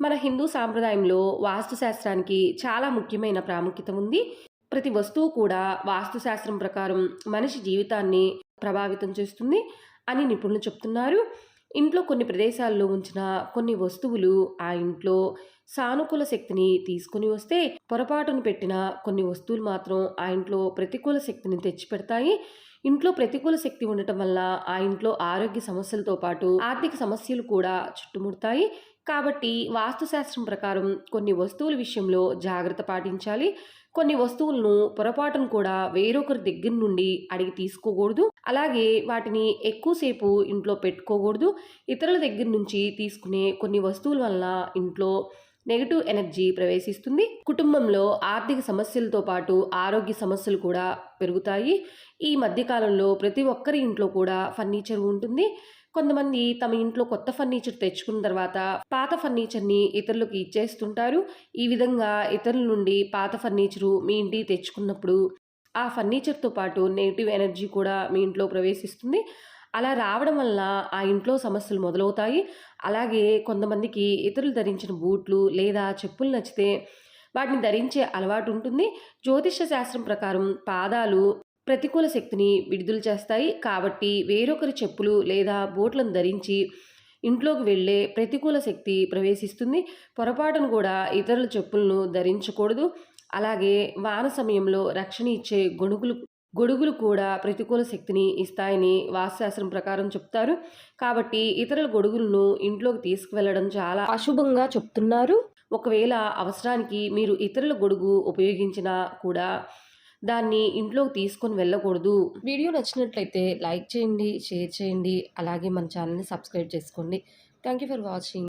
మన హిందూ సాంప్రదాయంలో వాస్తుశాస్త్రానికి చాలా ముఖ్యమైన ప్రాముఖ్యత ఉంది. ప్రతి వస్తువు కూడా వాస్తుశాస్త్రం ప్రకారం మనిషి జీవితాన్ని ప్రభావితం చేస్తుంది అని నిపుణులు చెప్తున్నారు. ఇంట్లో కొన్ని ప్రదేశాల్లో ఉంచిన కొన్ని వస్తువులు ఆ ఇంట్లో సానుకూల శక్తిని తీసుకొని వస్తే పొరపాటును పెట్టిన కొన్ని వస్తువులు మాత్రం ఆ ఇంట్లో ప్రతికూల శక్తిని తెచ్చిపెడతాయి. ఇంట్లో ప్రతికూల శక్తి ఉండటం వల్ల ఆ ఇంట్లో ఆరోగ్య సమస్యలతో పాటు ఆర్థిక సమస్యలు కూడా చుట్టుముడతాయి. కాబట్టి వాస్తుశాస్త్రం ప్రకారం కొన్ని వస్తువుల విషయంలో జాగ్రత్త పాటించాలి. కొన్ని వస్తువులను పొరపాటును కూడా వేరొకరి దగ్గర నుండి అడిగి తీసుకోకూడదు. అలాగే వాటిని ఎక్కువసేపు ఇంట్లో పెట్టుకోకూడదు. ఇతరుల దగ్గర నుంచి తీసుకునే కొన్ని వస్తువుల వల్ల ఇంట్లో నెగటివ్ ఎనర్జీ ప్రవేశిస్తుంది. కుటుంబంలో ఆర్థిక సమస్యలతో పాటు ఆరోగ్య సమస్యలు కూడా పెరుగుతాయి. ఈ మధ్యకాలంలో ప్రతి ఒక్కరి ఇంట్లో కూడా ఫర్నిచర్ ఉంటుంది. కొంతమంది తమ ఇంట్లో కొత్త ఫర్నిచర్ తెచ్చుకున్న తర్వాత పాత ఫర్నిచర్ని ఇతరులకు ఇచ్చేస్తుంటారు. ఈ విధంగా ఇతరుల నుండి పాత ఫర్నిచరు మీ ఇంటికి తెచ్చుకున్నప్పుడు ఆ ఫర్నిచర్తో పాటు నెగిటివ్ ఎనర్జీ కూడా మీ ఇంట్లో ప్రవేశిస్తుంది. అలా రావడం వల్ల ఆ ఇంట్లో సమస్యలు మొదలవుతాయి. అలాగే కొంతమందికి ఇతరులు ధరించిన బూట్లు లేదా చెప్పులు నచ్చితే వాటిని ధరించే అలవాటు ఉంటుంది. జ్యోతిష శాస్త్రం ప్రకారం పాదాలు ప్రతికూల శక్తిని విడుదల చేస్తాయి. కాబట్టి వేరొకరి చెప్పులు లేదా బూట్లను ధరించి ఇంట్లోకి వెళ్ళే ప్రతికూల శక్తి ప్రవేశిస్తుంది. పొరపాటును కూడా ఇతరుల చెప్పులను ధరించకూడదు. అలాగే వాన సమయంలో రక్షణ ఇచ్చే గొణుగులు గొడుగులు కూడా ప్రతికూల శక్తిని ఇస్తాయని వాస్తుశాస్త్రం ప్రకారం చెప్తారు. కాబట్టి ఇతరుల గొడుగులను ఇంట్లోకి తీసుకువెళ్ళడం చాలా అశుభంగా చెప్తున్నారు. ఒకవేళ అవసరానికి మీరు ఇతరుల గొడుగు ఉపయోగించినా కూడా దాన్ని ఇంట్లోకి తీసుకొని వెళ్ళకూడదు. వీడియో నచ్చినట్లయితే లైక్ చేయండి షేర్ చేయండి అలాగే మన ఛానల్ని సబ్స్క్రైబ్ చేసుకోండి. Thank you for watching.